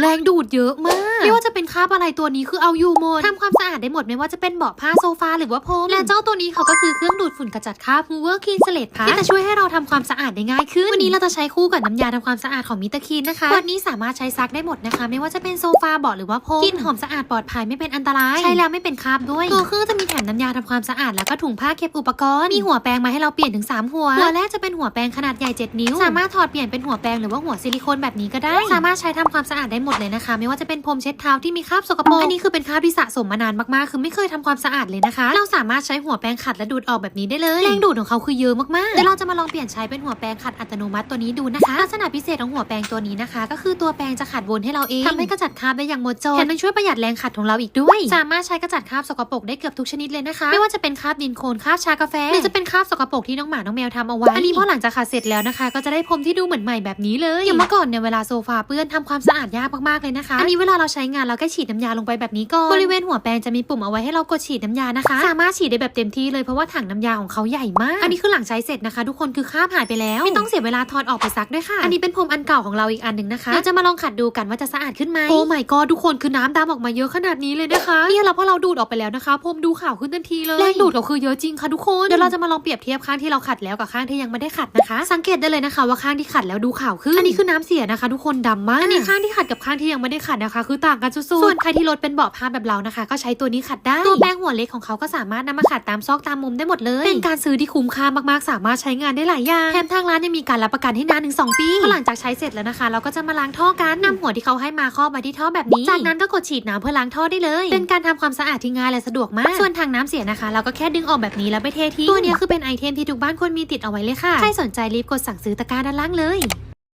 แรงดูดเยอะมาก ไม่ว่าจะเป็นคราบอะไรตัวนี้คือเอาอยู่หมดทำความสะอาดได้หมดไม่ว่าจะเป็นเบาะผ้าโซฟาหรือว่าพรมและเจ้าตัวนี้เขาก็คือเครื่องดูดฝุ่นกระจัดคราบ Hoover Clean Slate Plus ที่จะช่วยให้เราทำความสะอาดได้ง่ายขึ้น วันนี้เราจะใช้คู่กับน้ำยาทำความสะอาดของมิตาคีนนะคะขวดนี้สามารถใช้ซักได้หมดนะคะ ไม่ว่าจะเป็นโซฟาเบาะหรือว่าพรมกลิ่นหอมสะอาดปลอดภัยไม่เป็นอันตรายใช้แล้วไม่เป็นคราบด้วยตัวเครื่องจะมีแถมน้ำยาทำความสะอาดแล้วก็ถุงผ้าเก็บอุปกรณ์มีหัวแปรงมาให้เราเปลี่ยนถึง 3 หัวหัวแรกจะเป็นหัวแปรงขนาดใหญ่ 7 นิ้ว สามารถถอดเปลี่ยนเป็นหัวแปรงหรือว่าหัวซิลิโคนแบบนี้ก็ได้ สามารถใช้ทำความสะอาดได้หมดเลยนะคะ ไม่ว่าจะเป็นพรมเช็ดเท้าที่มีคราบสกปรกอันนี้คือเป็นคราบที่สะสมมานานมากๆ คือไม่เคยทำความสะอาดเลยนะคะ เราสามารถใช้หัวแปรงขัดและดูดออกแบบนี้ได้เลยแรงดูดของเขาคือเยอะมากๆเดี๋ยวเราจะมาลองเปลี่ยนใช้เป็นหัวแปรงขัดอัตโนมัติตัวนี้ดูนะคะลักษณะพิเศษของหัวแปรงตัวนี้นะคะ ก็คือตัวแปรงจะขัดวนให้เราเองทำให้กระจัดคราบได้อย่างหมดจดแถมยังช่วยประหยัดแรงขัดของเราอีกด้วย สามารถใช้กระจัดคราบสกปรกได้เกือบทุกชนิดเลยนะคะ ไม่ว่าจะเป็นคราบดินโคลนคราบชากาแฟหรือจะเป็นคราบสกปรกที่น้องหมาน้องแมวทำเอาไว้อันนี้พอหลังจากขัดเสร็จแล้วนะคะ ก็จะได้พรมที่ดูเหมือนใหม่แบบนี้เลยอย่างเมื่อก่อนเนี่ยเวลาโซฟาเปื้อนทำความสะอาดยากมากๆเลยนะคะอันนี้เวลาเราใช้งานเราก็ฉีดน้ำยาลงไปแบบนี้ก่อนบริเวณหัวแปรงจะมีปุ่มเอาไว้ให้เรากดฉีดน้ำยานะคะ สามารถฉีดได้แบบเต็มที่เลยเพราะว่าถังน้ำยาของเขาใหญ่มากอันนี้คือหลังใช้เสร็จนะคะ ทุกคนคือคราบหายไปแล้ว ไม่ต้องเสียเวลาถอดออกไปซักด้วยค่ะ อันนี้เป็นพรมอันเก่าของเราอีกอันหนึ่งนะคะเดี๋ยวจะมาลองขัดดูกันว่าจะสะอาดขึ้นไหมโอ้ my god ทุกคนคือน้ำดำออกมาเยอะขนาดนี้เลยนะคะเนี่ยเราพอเราดูดออกไปแล้วนะคะพรมดูขาวขึ้นทันทีเลยแรงดูดเราคือเยอะจริงค่ะทุกคนเดี๋ยวเราจะมาลองเปรียบเทียบข้างที่เราขัดแล้วกับข้างที่ยังไม่ได้ขัดนะคะ สังเกตได้เลยนะคะ ว่าข้างที่ขัดแล้วดูขาวขึ้นอันนี้คือน้ำเสียนะคะ ทุกคนดำมากอันนี้ข้างที่ขัดกับข้างที่ยังไม่ได้ขัดนะคะคือต่างกันสุดๆส่วนใครที่รถเป็นเบาะผ้าแบบเรานะคะ ก็ใช้ตัวนี้ขัดได้ตัวแป้งหัวเล็กของเขาก็สามารถนำมาขัดตามซอกตามมุมได้หมดเลย เป็นการซื้อที่คุ้มค่ามากๆ สามารถใช้งานได้หลายอย่างแถมทางร้านยังมีการรับประกันให้นานถึง2ปีพอหลังจากใช้เสร็จแล้วนะคะ เราก็จะมาล้างท่อกันนำหัวที่เขาให้มาครอบไว้ที่ท่อแบบนี้ จากนั้นก็กดฉีดน้ำเพื่อล้างท่อได้เลย เป็นการทำความสะอาดที่ง่ายและสะดวกมาก ส่วนถังน้ำเสียนะคะ เราก็แค่ดึงออกแบบนี้แล้วไปเททิ้งตัวเนี้ยคือเป็นไอเทมที่ทุกบ้านควรมีติดเอาไว้เลยค่ะใครสนใจรีบกดสั่งซื้อตะกร้าด้านล่างเลย